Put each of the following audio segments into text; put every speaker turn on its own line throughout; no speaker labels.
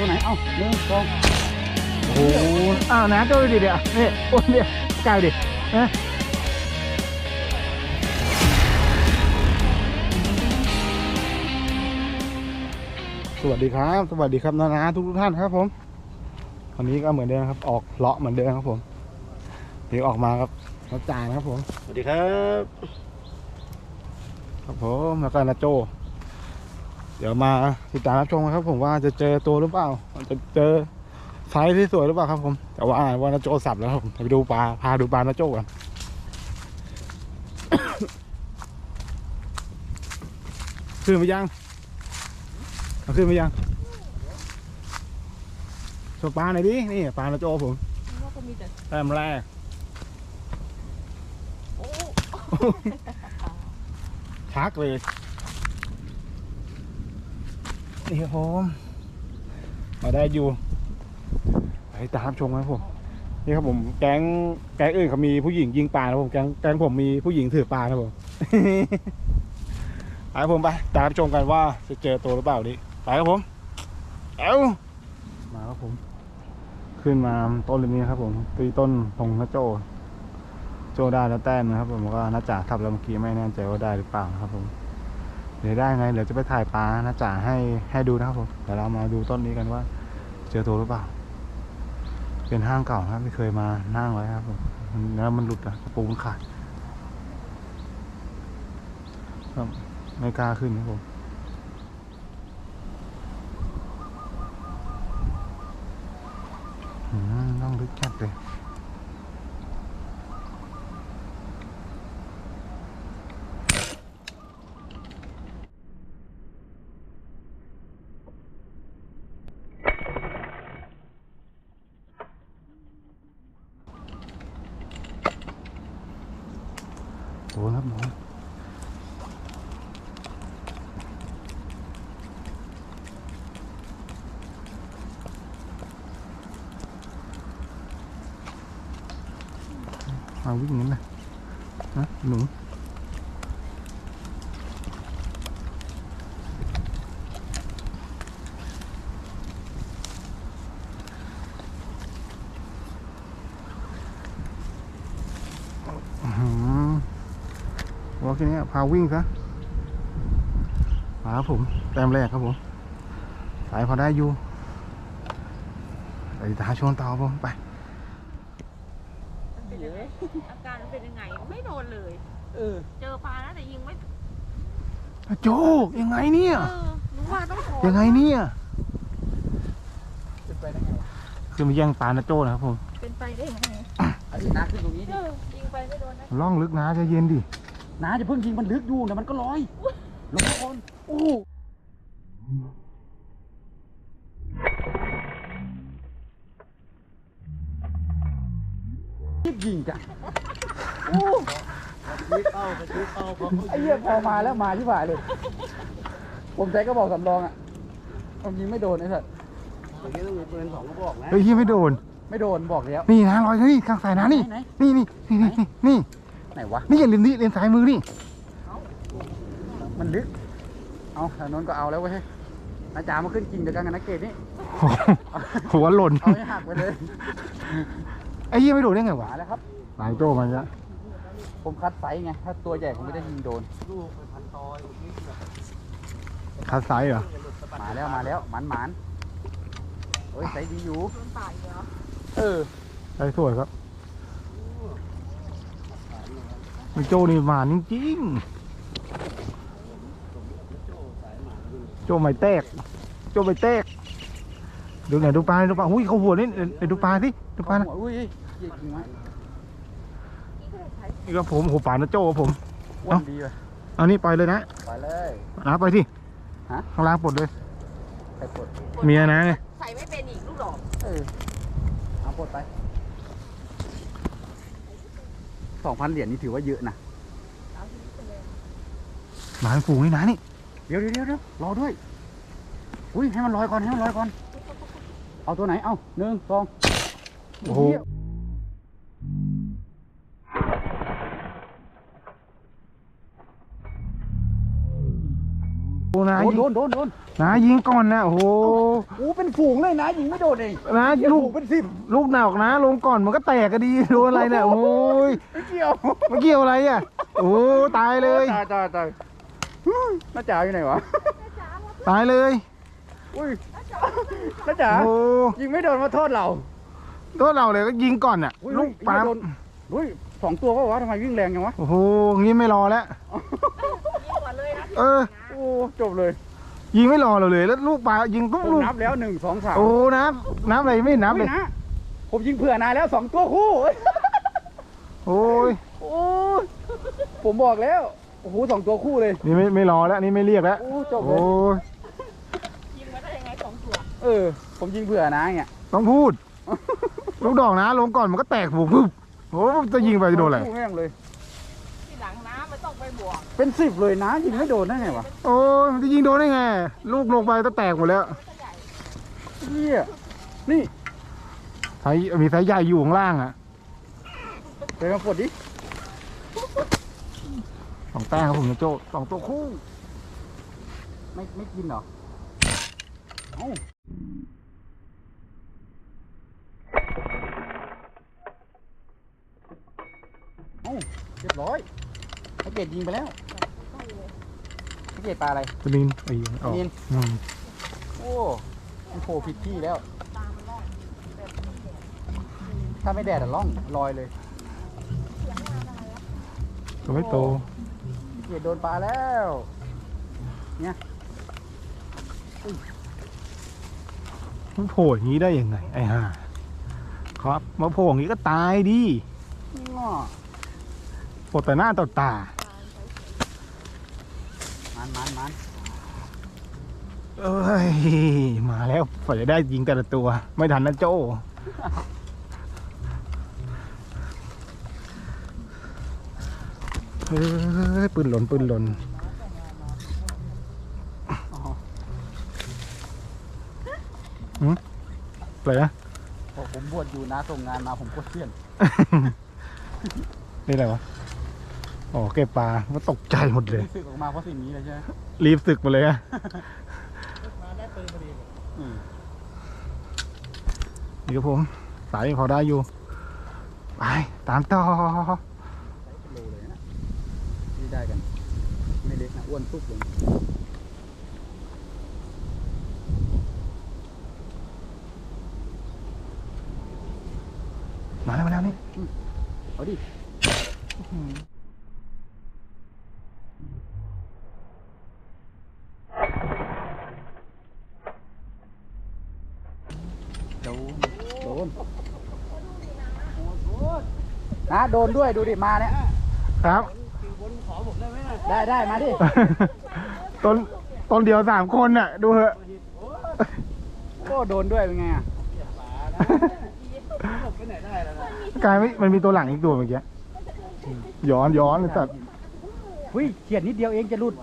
ตัวไหน เอาหนึ่งสอง
โอ้โหอ้าวนะก็ดูดิเดี๋ยวนี่โอ้ยเดี๋ยวไกลดินะสวัสดีครับ สวัสดีครับนานาทุกทุกๆท่านครับผมวันนี้ก็เหมือนเดิมครับ ออกเลาะเหมือนเดิมครับผมเดี๋ยวออกมาครับรถจานครับผม
สวัสดีครับ
ครับผมแล้วก็นาโจ เดี๋ยวมาติดตามรับชมกันครับ ผมว่าจะเจอตัวหรือเปล่าจะเจอไซส์ที่สวยหรือเปล่าครับผมแต่ว่าว่านาโจสับแล้วครับผมไปดูปลาพาดูปลานาโจกันขึ้นไปยังเอาขึ้นไปยังโชว์ปลาหน่อยดินี่ปลานาโจผม
ว่าก็มีแต่
แต้มแรก
โอ้
ชักเลย นี่ครับผมมาได้อยู่ไปตามชมครับผมนี่ครับผมแก๊งแก๊งอื่นเขามีผู้หญิงยิงปลานะผมแก๊งแก๊งผมมีผู้หญิงถือปลานะผมไปครับผมไปตามชมกันว่าจะเจอตัวหรือเปล่านี้ไปครับผมเอ้ามาครับผม ขึ้นมาต้นเริมนี้ครับผมตีต้นพงนะโจโจได้แล้วแต้มนะครับผมก็น่าจะทับแล้วเมื่อกี้ไม่แน่ใจว่าได้หรือเปล่านะครับผม เดี๋ยวได้ไงเดี๋ยวจะไปถ่ายปลาน่าจะให้ให้ดูนะครับผมเดี๋ยวเรามาดูต้นนี้กันว่า เจอตัวหรือเปล่า เป็นห้างเก่าครับไม่เคยมานั่งไว้ครับผมแล้วมันหลุดอะกระปูมันขาดก็ไม่กล้าขึ้นครับผมอืมต้องลึกจัดเลย มาวิ่งนั้นนะนะหนูวอหือว่าแค่นี้พาวิ่งซะมาครับผมแต้มแรกครับผม สายพอได้อยู่ไปตาชวนเตาผมไป
เป็นยังไงอาการมันเป็นยังไง ไม่โดนเลย
เออ
เจอปลาแล้วแต่ยิงไม่
โจยังไงเนี่ย
เออหนูว่าต้องโทร
ยังไงเนี่ย
เป็นไปได้ไงวะ
คือมาแย่งปลานาโจนะครับผม
เป็นไปได้ยังไง
ไอ้น้าขึ้นตรงนี้
เอ
ดิ
อยิงไปไม่โดนนะ
ล่องลึกนะใจะเย็นดิ
น้าจะเพิ่งยิงมันลึกอยู่นะมันก็ลอยลงมาก่อนโอ้ โหรีบยิงจ้ะโอ้ไอ้เหี้ยพอมาแล้วมาที่ฝ่ายเลย ผมใช้กระบอกสำรองอะผมยิงไม่โดนไอ้สัส
เฮ้ยที่ไม่โดน
ไม่โดนบอกแล้ว
นี่นะลอยนี่กลางสายน้ำนี่
ไหน
นี่ นี่นี่นี่นี่
ไหนวะ
นี่อย่าลืมนี่เลนซ้ายมือนี่
มันลึก เอาทางโน้นก็เอาแล้วเว้ยอาจารย์มาขึ้นจริงเดี๋ยวกันกับนักเกตนี่
โอ้โหหัวหล่น
เอาให้หักไปเลย
ไอ้เหี้ยไม่โดนได้ไงวะ
มาแล้วครับ
หลายโจมันจะ
ผมคัดไซส์ไง ถ้าตัวใหญ่ผมไม่ได้ยิงโดน
คัดไซส์เหรอ
มาแล้วมาแล้วหมันหมันโอ้ยไซส์ดีอยู่
โดนป่าอีกเหรอ
เออ
ไซส์สวยครับไอ้โจนี่หวานจริงๆโจไม่แตก โจไม่แตก ดูไหนอยดูปลาดูปลาอุ้ยเขาหัวนี่เดี๋ยวเดี๋ยวดูปลาสิ ดูปลานะ
หัวอุ้ยยิงไหม
นี่ก็ผมโอ้โหปลานะโจครับผม
อ้วนดีเลย
เอานี่ไปเลยนะ
ไปเลย
นะไปที่
ฮะ
ข้างล่างปลดเลย
ไปปลด
เมียนะไง
ใส่ไม่เป็นอีกลูกดอก
เออเอาปลดไปสองพันเหรียญนี่ถือว่าเยอะนะ
หมาฝูงนี่นะนี่
เดี๋ยวเดี๋ยวเดี๋ยวเดี๋ยวรอด้วย อุ้ยให้มันลอยก่อนให้มันลอยก่อน เอาตัวไหน เอาหนึ่งสอง
โอ้โหโอ้นาย
โดนโดนโดนโดน
นะยิงก่อนนะโอ้โห
โอ้เป็นฝูงเลยนะยิงไม่โดนเอง
นะ
ลู
ลู
ก
ก
เป็นสิบ
ลูกหนักนะ ลงก่อนมันก็แตกก็ดีโดนอะไรเนี่ยโอ้ย
ไม่เกี่ยว
มันเกี่ยวอะไรอะโอ้ตายเลย
ตายตายตายน้าจ๋าอยู่ไหนวะ
ตายเลย
อุ้ยน้าจ๋า
โอ้
ยิงไม่โดนมาโทษเรา
ตัวเราเลยก็ยิงก่อนอะ
อุ้ย
ลูกปั๊ม
ยิงไม่โดนอุ้ยสองตัวก็วะทำไมวิ่งแรงจังวะ
โอ้โหงี้ไม่รอแล้ว
ยิงก่อนเลยนะ
เออ
โอ้จบเลย
ยิงไม่รอเราเลย แล้วลูกปลายิงปุ๊บ
ผม
ลูก
นับแล้วหนึ่งสองสาม
โอ้นับนับอะไรไม่นับเลย
อุ๊นะผมยิงเผื่อนายแล้วสองตัวคู่
โอ้ย
โอ้ยผมบอกแล้วโอ้โหสองตัวคู่เลย
นี่ไม่ไม่รอแล้วนี่ไม่เรียกแล้ว
โอ้จบเล
โอ้
ย
ย
ยิงมาได้ยังไงสองตัว
เออ ผมยิงเผื่อนะเนี่ย
ต้องพูด ลูกดอกนะ ลงก่อนมันก็แตกปุ๊บปุ๊บโอ้จะยิงไปจะโดนอะไร
คู่แม่งเลย
ที่หลังน้ำมันต้องไปบวก
เป็นสิบเลยนะยิงไม่โดนได้ไงวะ
โอ้ยมันจะยิงโดนได้ไง ลูกลงไปก็แตกหมดแล้ว
เฮียนี่
ไซส์มีไซส์ใหญ่อยู่ข้างล่างอะ
เดี๋ยวมาปลดดิ
สองแต้มครับผมนะโจสองตัวคู่
ไม่ไม่กินเหรอเอ้าเอ้าเรียบร้อยไอเกดยิงไปแล้วไอเกดปลาอะไร
ตัวนินไอ้ยออก
นิน
อืม
โอ้มันโผล่ผิดที่แล้ว ถ้าไม่แดดอะล่องลอยเลย
ตัวไม่โต
เกียดโดนปลาแล้ว
มันโผล่อย่างนี้ได้ยังไงไอ้ห่าครับมาโผล่อย่างนี้ก็ตายดิ
ง้อ
โผล่แต่หน้าต่อตา
มันมันมัน
เอ้ย มาแล้วฝ่าจะได้ยิงแต่ละตัว ไม่ทันนะโจ้เฮ้ยปืนหล่นปืนหล่น
อ๋อ
อะไรนะ
พอผมบวชอยู่นะส่งงานมาผมก็เสี้ยน
นี่อะไรวะ อ๋อเก็บปลาก็ตกใจหมดเลย
รู้สึกออกมาเพราะสิ่งนี้เลยใช่ไหม
รีบศึกมาเลยอะ
อืม
นี่ครับผมสายพอได้อยู่ไปตามต่อ
โลเลยนะนี่ได้กัน ไม่เล็กนะอ้วนตุ๊บเลย
มาแล้วมาแล้วนี่
เอาดิโดนโดน นะโดนด้วยดูดิมาเนี่ย
ครับ
ได้ได้มาดิ
ต้นต้นเดียวสามคนน่ะ ดูเหอะ
โอ้โดนด้วยเป็นไงอะ
กายไม่มันมีตัวหลังอีกตัวเมื่อกี้ย้อนย้อนเลยแต่
หุ้ยเขียดนิดเดียวเองจะหลุด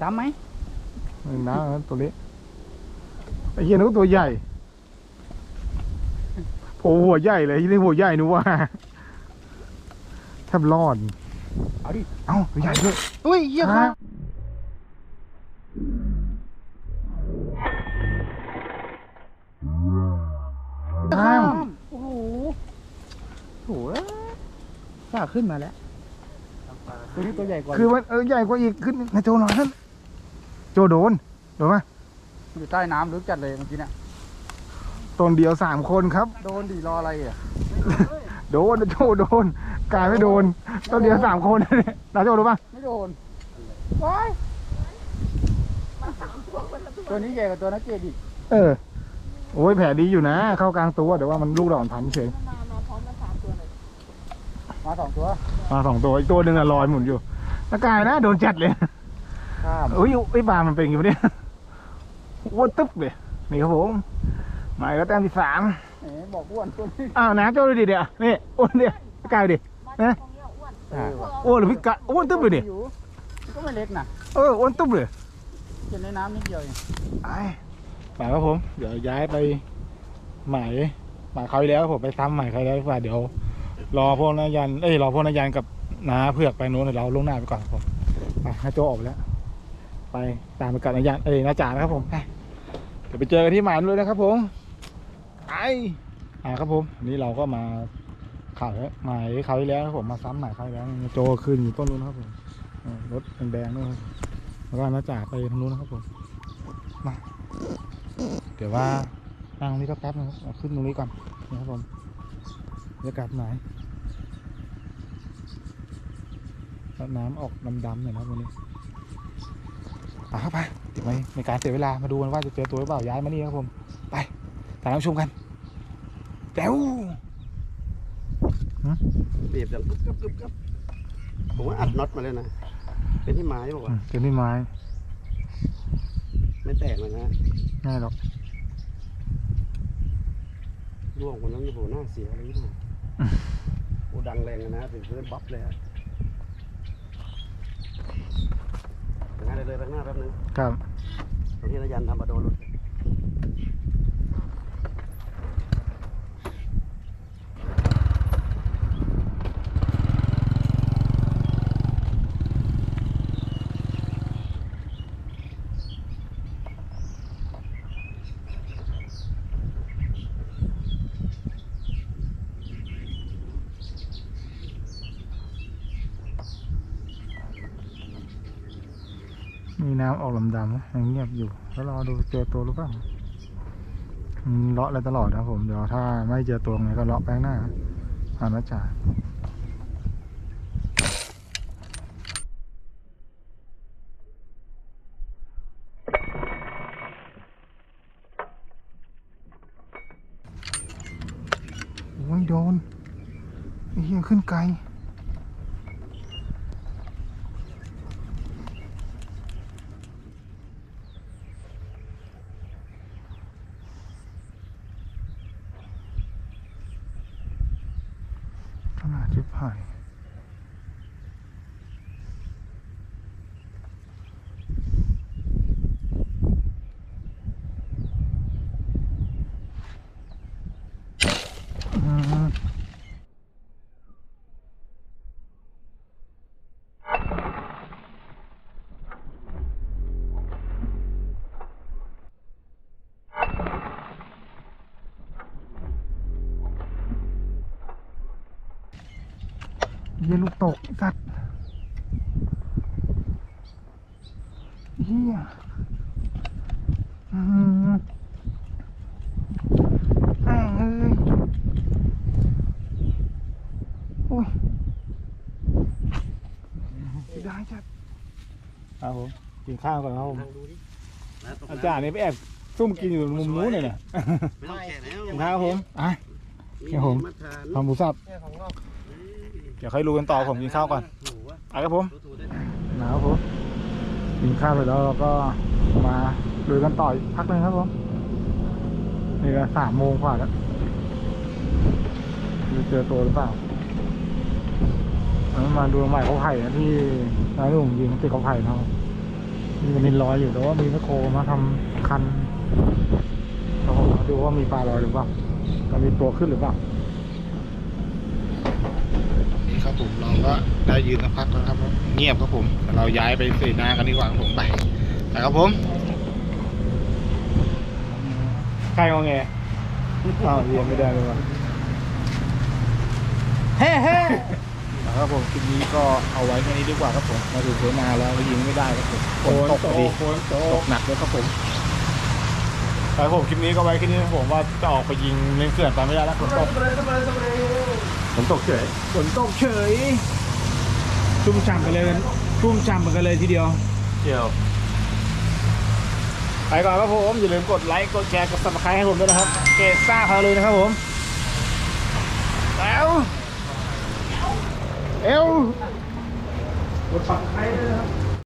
จำไหม
นะตัวนี้ไอ้เหี้ยนึกว่าตัวใหญ่โผล่หัวใหญ่เลยที่นี่หัวใหญ่นึกว่าแท บรอด
เอาดิ
เอ้าตัวใหญ่ด้วยอุ้ยเหี้ยครับข้าม
โอ้โหโหฝากขึ้นมาแล้ว ตัวนี้ตัวใหญ่กว่า
คือมันเออใหญ่กว่าอีกขึ้นนะโจหน่อยนั่นโจโดน โดนไหม
อยู่ใต้น้ำลึกจัดเลยเมื่อกี้เนี่ย
ต้นเดียวสามคนครับ
โดนดิรออะไรอะ
โดนนะโจโดน กายไม่โดนต้นเดียวสามคนเนี่ยนะโจรู้ป่ะ
ไม่โดนว้ายตัวนี้ใหญ่กว่าตัวนักเกตอีก
เออ โอ้ยแผลดีอยู่นะ เข้ากลางตัวแต่ว่ามันลูกดอกพันเฉย
มามาพร้อมกันสามตัวเลย
มาสองตัว
มาสองตัวอีกตัวหนึ่งอะลอยหมุนอยู่แล้วกายนะโดนจัดเลย
ข้าม
เอ้ยไอ้ปลามันเป็นอย่างงี้ปะเนี่ยอ้วนตึ๊บเลยนี่ครับผมหมายก็แต้มที่สาม
แหมบอกอ้วนตัวนี้
อ้าวนะโจดูดิเดี๋ยวนี่อ้วนเดี๋ยวกายดิ
มา
นะ
ตรงเนี้ยอ้วน
อ่า
อ้วนหรือพี่กะอ้วนตึ๊บเลยดิ
อยู่ก็ไม่เล็กนะ
เอออ้วนตึ๊บเลย
เขียนในน้ำนิดเดียวเอง
ไปไปครับผม เดี๋ยวย้ายไปใหม่ใหม่เขาวที่แล้วผมไปซ้ำใหม่เขาวที่แล้วดีกว่าเดี๋ยว รอพวกนายันเอ้ยรอพวกนายันกับนาเผือกไปโน้นเดี๋ยวเราลงหน้าไปก่อนครับผมไปนาโจออกไปแล้ว ไปตามไปกับนายยานเอ้ยนาจ่านะครับผมไปเดี๋ยวไปเจอกันที่หมายเลยนะครับผมไปอ่าครับผมวันนี้เราก็มา ข่าวหมายเขาที่แล้วครับผมมาซ้ำหมายเขาที่แล้วโจขึ้นอยู่ต้นนู้นครับผมรถแดงๆด้วยครับแล้วก็น้าจ่าไปทางนู้นนะครับผมมาเดี๋ยวว่านั่งตรงนี้ก็แป๊บนึงครับขึ้นตรงนี้ก่อนนะครับผมบรรยากาศหมายน้ำออกดำๆหน่อยนะวันนี้ไปเข้าไปเดี๋ยวไม่ในการเสียเวลามาดูกันว่าจะเจอตัวหรือเปล่าย้ายมานี่ครับผม ไปตามรับชมกันแจ๋ว
เปรียบดังกึบกึบกึบกึบผมว่าอัดน็อตมาเลยนะ เป็นที่ไม้บอก
อื
ว่าม
เป็นที่ไม้
ไม่แตกเลยนะ
ง่ายหรอก
ร่วงคนนั้นโอ้โหหน้าเสียเลยนะโอ้ดังแรงเลยนะถึงพื้นบ๊อบเลยอะไปหน้าเลยเลยไปข้างหน้าแป๊บนึง
ครับ
ตรงที่ระยันทำมาโดนหลุด
มีน้ำออกดำๆนะยังเงียบอยู่แล้วรอดูเจอตัวหรือเปล่าเลาะอะไรตลอดนะผมเดี๋ยวถ้าไม่เจอตัวไงก็เลาะแป้งหน้าผ่านมาจ่าโอ้ยโดนเหี้ยขึ้นไกล ขนาดชิบหายอืม เหี้ยลูกตกไอ้สัตว์เฮียอืมแม่งเอ้ยโอ้ยได้จัดครับผมกินข้าวก่อนครับผม
นั่งดูดินะตก
อา
น้ำ
จารย์นี่ไปแอบซุ่มกินอยู่มุมนู้นเลยเนี่ย
ไม่ต้องแกะแล้ว
กินข้าวครับผมอะ ครับผม
มาทาน
ทำหมูสับเดี๋ยวค่อยรู้กันต่อผมกินข้าวก่อน
ถูกวะ
อะครับผม
ถูๆได้
นะครับผมกินข้าวไปแล้วเราก็มาดูกันต่ออีกพักหนึงครับผมนี่ก็สามโมงกว่าแล้วจะเจอตัวหรือเปล่าแล้วมาดูใหม่เขาไผ่นะที่นายหนุ่มยิงติดเขาไผ่นะครับมีมินลอยอยู่แต่ว่ามีแมคโครมาทำคันเรามาดูว่ามีปลาลอยหรือเปล่าจะมีตัวขึ้นหรือเปล่านี่ ครับผมเราก็ได้ยืนสักพักแล้วครับผมเงียบครับผมเดี๋ยวเราย้ายไปเสนากันดีกว่าครับผมไปไปครับผมใครงอแงอ้าวเรียนไม่ได้เลยว่ะเฮ้เฮ้ครับผมคลิปนี้ก็เอาไว้แค่นี้ดีกว่าครับผมมาถึงเสนาแล้วยิงไม่ได้ครับผมฝนตกพอดีตกหนักเลยครับผมไปครับผมคลิปนี้ก็ไว้แค่นี้ครับผมว่าจะออกไปยิงเล่นเขื่อนไปไม่ได้แล้วฝนตก
ฝนตกเฉย
ฝนตกเฉยชุ่มฉ่ำกันเลยชุ่มฉ่ำกันเลยทีเดียว
เที่ยว
ไปก่อนครับผม อย่าลืมกดไลค์กดแชร์กดซับสไครต์ให้ผมด้วยนะครับ เกตซ่าพาเลยนะครับผมแล้วเอวกดซับสไครต์ด้วยนะครับ